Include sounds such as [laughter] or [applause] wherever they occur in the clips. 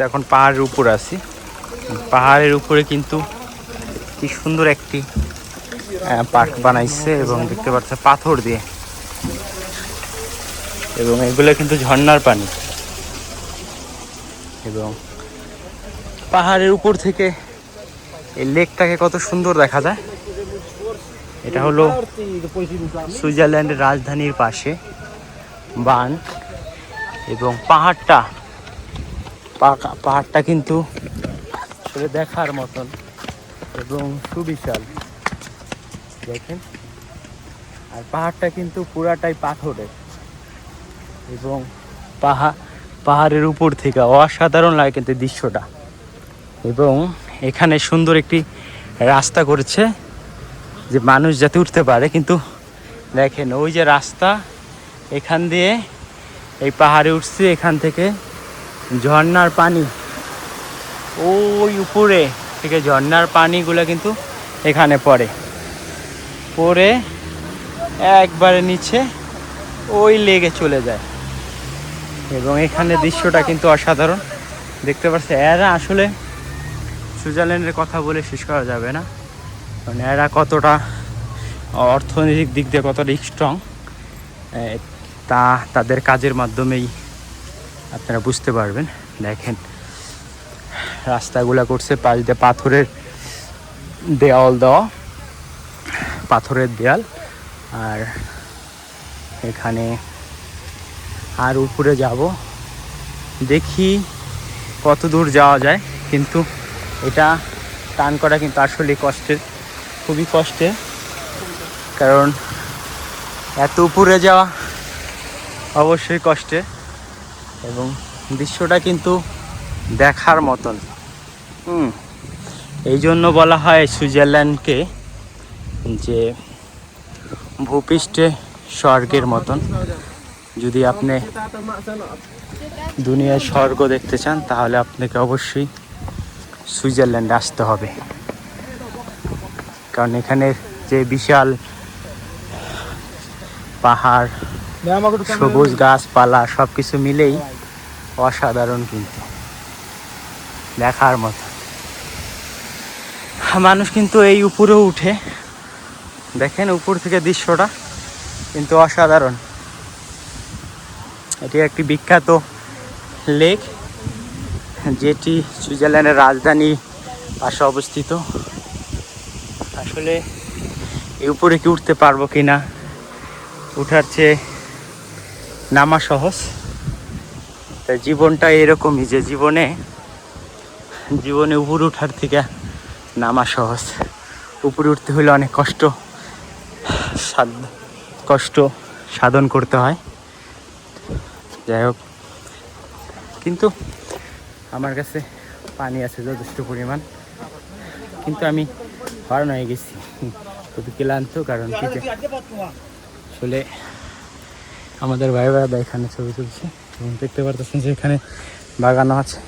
কিন্তু এখন পাহাড়ের উপর আছি। পাহাড়ের উপরে কিন্তু কি সুন্দর একটি পার্ক বানাইছে এবং দেখতে পাচ্ছে পাথর দিয়ে। এবং এগুলো কিন্তু ঝর্নার পানি। এবং পাহাড়ের উপর থেকে এই লেকটাকে কত সুন্দর দেখা যায়। এটা হলো সুইজারল্যান্ডের রাজধানীর পাশে বান এবং পাহাড়টা পাহাড়টা কিন্তু আসলে দেখার মতন এবং সুবিশাল। দেখেন। আর পাহাড়টা কিন্তু পুরাটাই পাথরের এবং পাহাড় পাহাড়ের উপর থেকে অসাধারণ লাগে কিন্তু দৃশ্যটা। এবং এখানে সুন্দর একটি রাস্তা করেছে যে মানুষ যাতে উঠতে পারে। কিন্তু দেখেন, ওই যে রাস্তা, এখান দিয়ে এই পাহাড়ে উঠছি, এখান থেকে ঝর্ণার পানি। ওই উপরে থেকে ঝর্নার পানিগুলো কিন্তু এখানে পড়ে। পড়ে একবারে নিচে ওই লেগে চলে যায়। এবং এখানে দৃশ্যটা কিন্তু অসাধারণ। দেখতে পাচ্ছি এরা আসলে সুইজারল্যান্ডের কথা বলে শেষ করা যাবে না। মানে এরা কতটা অর্থনৈতিক দিক দিয়ে কতটা স্ট্রং তা তাদের কাজের মাধ্যমেই আপনারা বুঝতে পারবেন। দেখেন, রাস্তাগুলা করছে পাশ দিয়ে পাথরের দেওয়াল দেওয়া, পাথরের দেয়াল। আর এখানে আর উপরে যাব। দেখি কত দূর যাওয়া যায়, কিন্তু এটা টান করা কিন্তু আসলে কষ্টের, খুবই কষ্টের। কারণ এত উপরে যাওয়া অবশ্যই কষ্টের। এবং দৃশ্যটা কিন্তু দেখার মতন। হুম এই জন্য বলা হয় সুইজারল্যান্ডকে যে ভূপৃষ্ঠে স্বর্গের মতন। যদি আপনি দুনিয়ায় স্বর্গ দেখতে চান, তাহলে আপনাকে অবশ্যই সুইজারল্যান্ডে আসতে হবে। কারণ এখানের যে বিশাল পাহাড় সবুজ গাছপালা সব কিছু মিলেই অসাধারণ কিন্তু। দেখার মতো। মানুষ কিন্তু এই উপরেও উঠে দেখেন উপর থেকে দৃশ্যটা কিন্তু অসাধারণ। এটি একটি বিখ্যাত লেক যেটি সুইজারল্যান্ডের রাজধানী পাশে অবস্থিত। আসলে এই উপরে কি উঠতে পারব কি না উঠার চেয়ে নামা সহজ। তাই জীবনটা এরকমই যে জীবনে জীবনে উপরে উঠার থেকে নামা সহজ। উপরে উঠতে হলে অনেক কষ্ট, সাধ, কষ্ট সাধন করতে হয়। যাই হোক, কিন্তু আমার কাছে পানি আছে যথেষ্ট পরিমাণ, কিন্তু আমি হরণ হয়ে গেছি। [laughs] খুবই ক্লান্ত, কারণ কি আসলে আমাদের ভাই ভাইরা এখানে ছবি তুলছে। এবং দেখতে পারতেছেন যে এখানে বাগানো আছে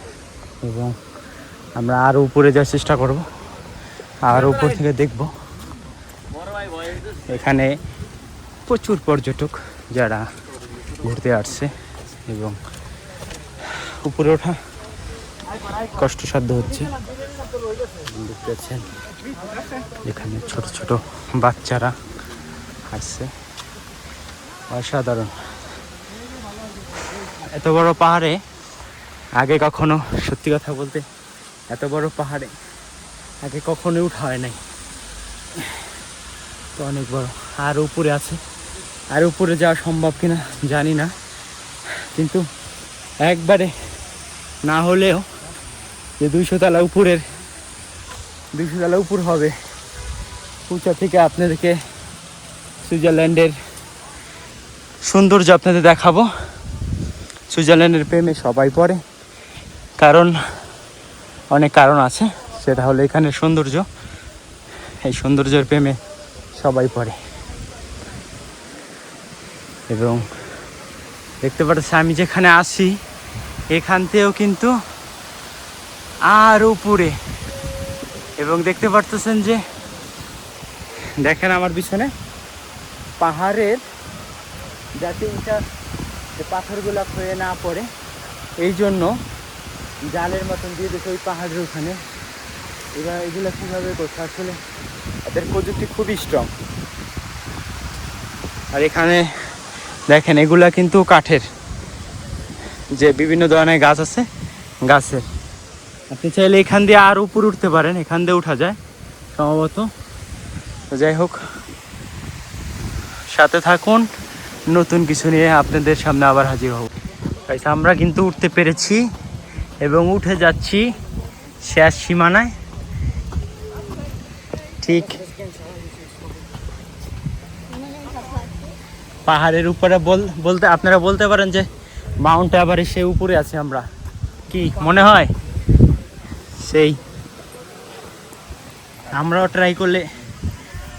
এবং আমরা আরও উপরে যাওয়ার চেষ্টা করব। আর উপর থেকে দেখব। এখানে প্রচুর পর্যটক যারা ঘুরতে আসছে এবং উপরে ওঠা কষ্টসাধ্য হচ্ছে। দেখতে পাচ্ছেন, এখানে ছোট ছোট বাচ্চারা আসছে। অসাধারণ। এত বড় পাহাড়ে, আগে কখনো, সত্যি কথা বলতে, এত বড় পাহাড়ে আগে কখনোই উঠা হয় নাই। তো অনেক বড়। আর উপরে আছে। আর উপরে যাওয়া সম্ভব কিনা জানি না। কিন্তু একবারে না হলেও যে দুইশো তলা উপরের, দুইশো তলা উপর হবে, উঁচা থেকে আপনাদেরকে সুইজারল্যান্ডের সৌন্দর্য আপনাদের দেখাবো। সুইজারল্যান্ডের প্রেমে সবাই পড়ে। কারণ, অনেক কারণ আছে। সেটা হলো এখানের সৌন্দর্য। এই সৌন্দর্যের প্রেমে সবাই পড়ে। এবং দেখতে পাচ্ছি আমি যেখানে আসি এখান থেকেও কিন্তু আর উপরে। এবং দেখতে পারতেছেন যে, দেখেন আমার পিছনে পাহাড়ের যাতে এটা পাথরগুলো হয়ে না পড়ে এই জন্য জালের মতন দিয়ে দিয়েছে ওই পাহাড়ের ওখানে। এবার এগুলো কীভাবে করছে? আসলে এদের প্রযুক্তি খুবই স্ট্রং আর এখানে দেখেন, এগুলা কিন্তু কাঠের। যে বিভিন্ন ধরনের গাছ আছে, গাছের। আপনি চাইলে এখান দিয়ে আর উপর উঠতে পারেন, এখান দিয়ে উঠা যায়, সম্ভবত। যাই হোক, সাথে থাকুন। নতুন কিছু নিয়ে আপনাদের সামনে আবার হাজির হব। আমরা কিন্তু উঠতে পেরেছি এবং উঠে যাচ্ছি শেষ সীমানায়। ঠিক পাহাড়ের উপরে বল, বলতে, আপনারা বলতে পারেন যে মাউন্ট এভারেস্ট সে উপরে আছে আমরা। কি মনে হয়? সেই। আমরাও ট্রাই করলে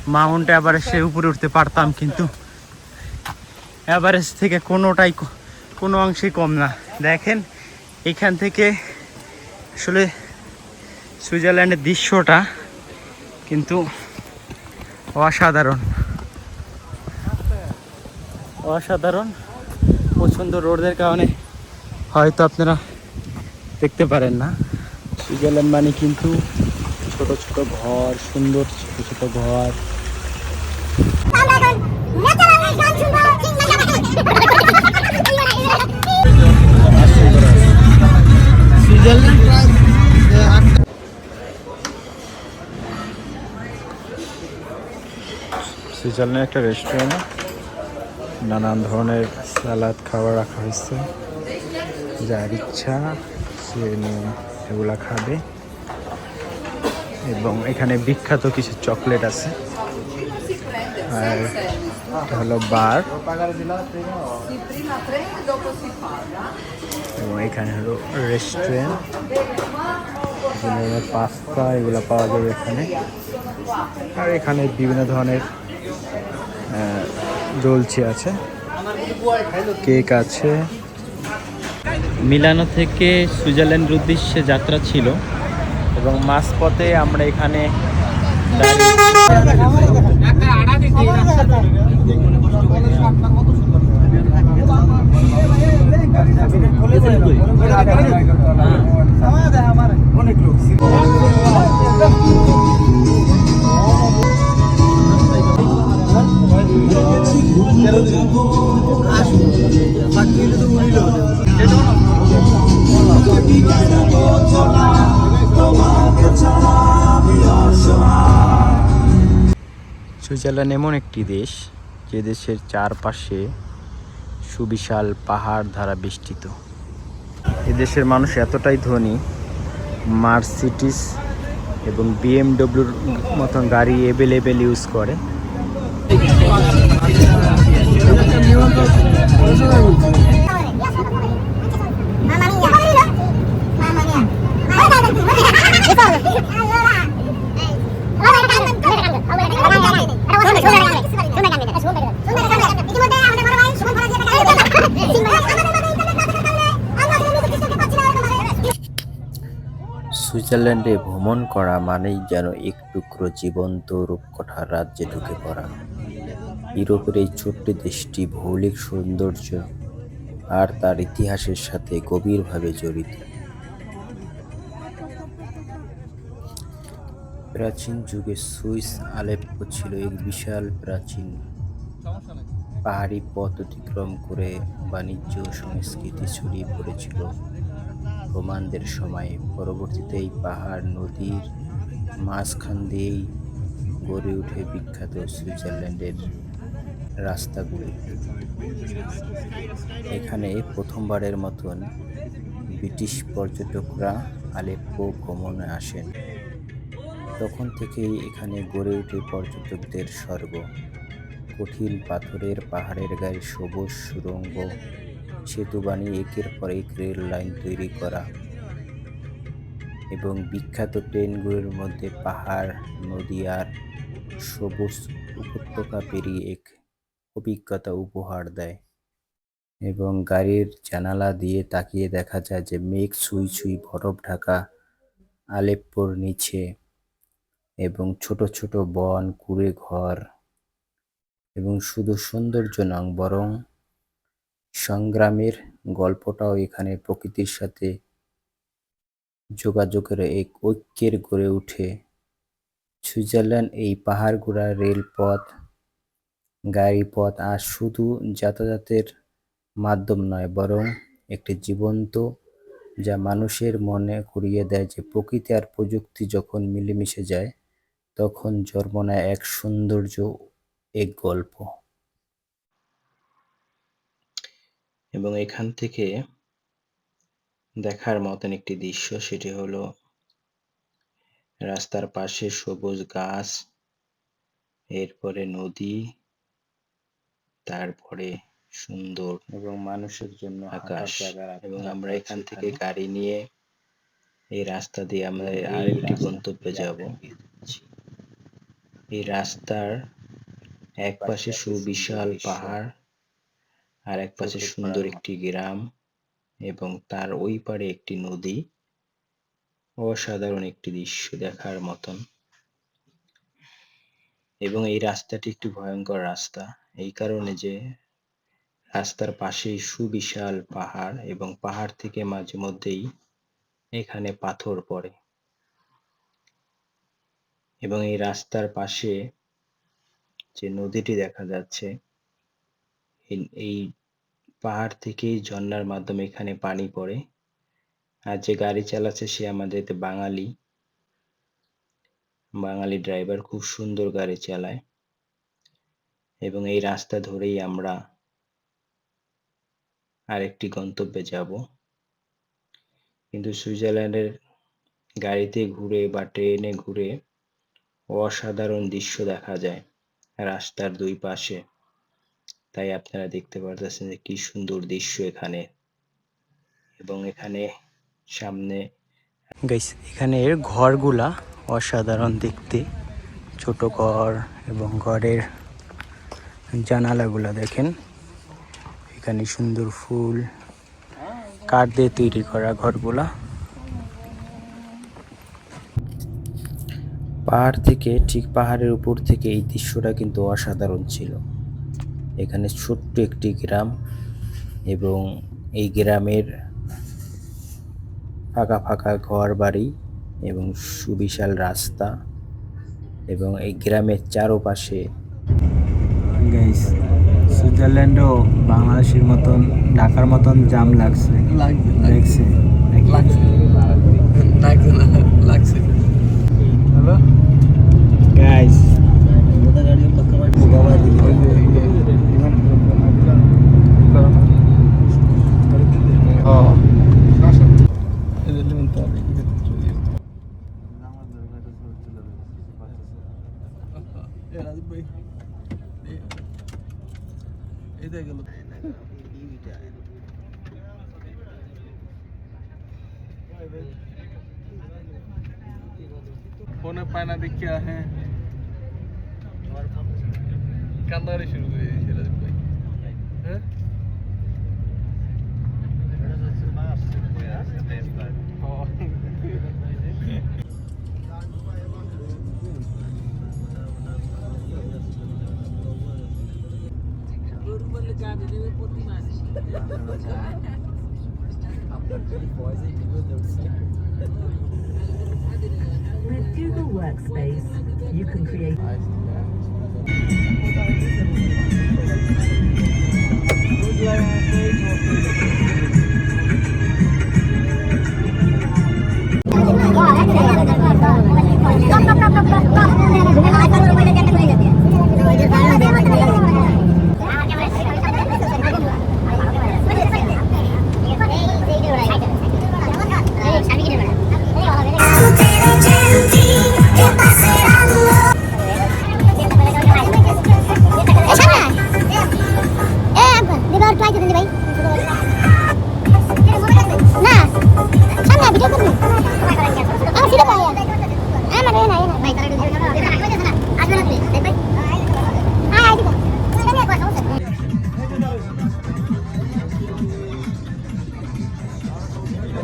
মাউন্ট এভারেস্টের উপরে উঠতে পারতাম কিন্তু। এভারেস্ট থেকে কোনোটাই কোনো অংশেই কম না। দেখেন, এখান থেকে আসলে সুইজারল্যান্ডের দৃশ্যটা কিন্তু অসাধারণ। অসাধারণ প্রচণ্ড রোডের কারণে হয়তো আপনারা দেখতে পারেন না। সুইজারল্যান্ড মানে কিন্তু ছোট ছোট ঘর, সুন্দর ছোট ছোট ঘর। সুইজারল্যান্ডের একটা রেস্টুরেন্ট নানান ধরনের সালাদ খাবার রাখা হয়েছে। যার ইচ্ছা সে এগুলা খাবে। এবং এখানে বিখ্যাত কিছু চকলেট আছে। আর এটা হলো বার এবং এখানে হলো রেস্টুরেন্ট পাস্তা এগুলো পাওয়া যাবে এখানে। আর এখানে বিভিন্ন ধরনের ডলচি আছে কেক আছে। মিলানো থেকে সুইজারল্যান্ডের উদ্দেশ্যে যাত্রা ছিল এবং মাঝপথে আমরা এখানে সুইজারল্যান্ড এমন একটি দেশ যে দেশের চারপাশে সুবিশাল পাহাড় দ্বারা বেষ্টিত এদেশের মানুষ এতটাই ধনী মার্সিটিস এবং বিএমডব্লিউর মতন গাড়ি এভেলেবেল ইউজ করে সুইজারল্যান্ডে ভ্রমণ করা মানেই যেন এক টুকরো জীবন্ত রূপকথার রাজ্যে ঢুকে পড়া। ইউরোপের এই ছোট্ট দেশটি ভৌগোলিক সৌন্দর্য আর তার ইতিহাসের সাথে গভীরভাবে জড়িত। প্রাচীন যুগে সুইস আলেপ্পো ছিল এক বিশাল প্রাচীন পাহাড়ি পথ অতিক্রম করে বাণিজ্য সংস্কৃতি ছড়িয়ে পড়েছিল। রোমানদের সময়ে পরবর্তীতে এই পাহাড় নদীর মাঝখান দিয়েই গড়ে ওঠে বিখ্যাত সুইজারল্যান্ডের রাস্তাগুলি। এখানে প্রথমবারের মতন ব্রিটিশ পর্যটকরা আলেপ্পো ভ্রমণে আসেন। তখন থেকেই এখানে গড়ে ওঠে পর্যটকদের স্বর্গ। কঠিন পাথরের পাহাড়ের গায়ে সবুজ সুড়ঙ্গ সেতু বানিয়ে একের পর এক রেল লাইন তৈরি করা এবং বিখ্যাত ট্রেনগুলোর মধ্যে পাহাড়, নদী আর সবুজ উপত্যকা পেরিয়ে এক অভিজ্ঞতা উপহার দেয় এবং গাড়ির জানালা দিয়ে তাকিয়ে দেখা যায় যে মেঘ ছুঁই ছুঁই বরফ ঢাকা আলেপ্পোর নিচে এবং ছোট ছোট বন, কুড়ে ঘর এবং শুধু সৌন্দর্য নয় বরং সংগ্রামের গল্পটাও এখানে প্রকৃতির সাথে যোগাযোগের এক ঐক্যের গড়ে ওঠে। সুইজারল্যান্ড এই পাহাড়গুড়া রেলপথ, গাড়িপথ আর শুধু যাতায়াতের মাধ্যম নয়, বরং একটি জীবন্ত যা মানুষের মনে করিয়ে দেয় যে প্রকৃতি আর প্রযুক্তি যখন মিলেমিশে যায়, তখন জন্ম এক সৌন্দর্য, এক গল্প। এবং এখান থেকে দেখার মতন একটি দৃশ্য সেটি হলো রাস্তার পাশে সবুজ গাছ এরপরে নদী তারপরে সুন্দর এবং মানুষের জন্য আকাশ এবং আমরা এখান থেকে গাড়ি নিয়ে এই রাস্তা দিয়ে আমরা আরেকটি রাস্তা গন্তব্যে যাব। এই রাস্তার এক পাশে সুবিশাল পাহাড় আর এক পাশে সুন্দর একটি গ্রাম এবং তার ওই পারে একটি নদী। অসাধারণ একটি দৃশ্য দেখার মতন। এবং এই রাস্তাটি একটি ভয়ঙ্কর রাস্তা। এই কারণে যে রাস্তার পাশেই সুবিশাল পাহাড় এবং পাহাড় থেকে মাঝে মধ্যেই এখানে পাথর পড়ে। এবং এই রাস্তার পাশে যে নদীটি দেখা যাচ্ছে এই- পাহাড় থেকেই ঝর্ণার মাধ্যমে এখানে পানি পড়ে। আর যে গাড়ি চালাচ্ছে সে আমাদের বাঙালি। বাঙালি ড্রাইভার খুব সুন্দর গাড়ি চালায়। এবং এই রাস্তা ধরেই আমরা আরেকটি গন্তব্যে যাব। কিন্তু সুইজারল্যান্ডের গাড়িতে ঘুরে বা ট্রেনে ঘুরে অসাধারণ দৃশ্য দেখা যায় রাস্তার দুই পাশে। তাই আপনারা দেখতে পারতেছেন যে কি সুন্দর দৃশ্য এখানে। এবং এখানে সামনে গাইস, এখানের ঘরগুলা অসাধারণ দেখতে। ছোট ঘর এবং ঘরের জানালাগুলা দেখেন। এখানে সুন্দর ফুল, কাঠ দিয়ে তৈরি করা ঘরগুলা। পাহাড় থেকে, ঠিক পাহাড়ের উপর থেকে এই দৃশ্যটা কিন্তু অসাধারণ ছিল। এখানে ছোট্ট একটি গ্রাম এবং এই গ্রামের ফাঁকা ফাঁকা ঘর বাড়ি এবং সুবিশাল রাস্তা এবং এই গ্রামের চারপাশে গাইস সুইজারল্যান্ডও বাংলাদেশের মতন ঢাকার মতন জাম লাগছে। দেখছে ফোনে পায় না দেখিয়া হ্যাঁ কান্দারি শুরু করে দিয়েছে রাজীব ভাই হ্যাঁ With Google Workspace, you can create.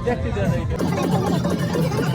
দেখতে দেয় না এটা।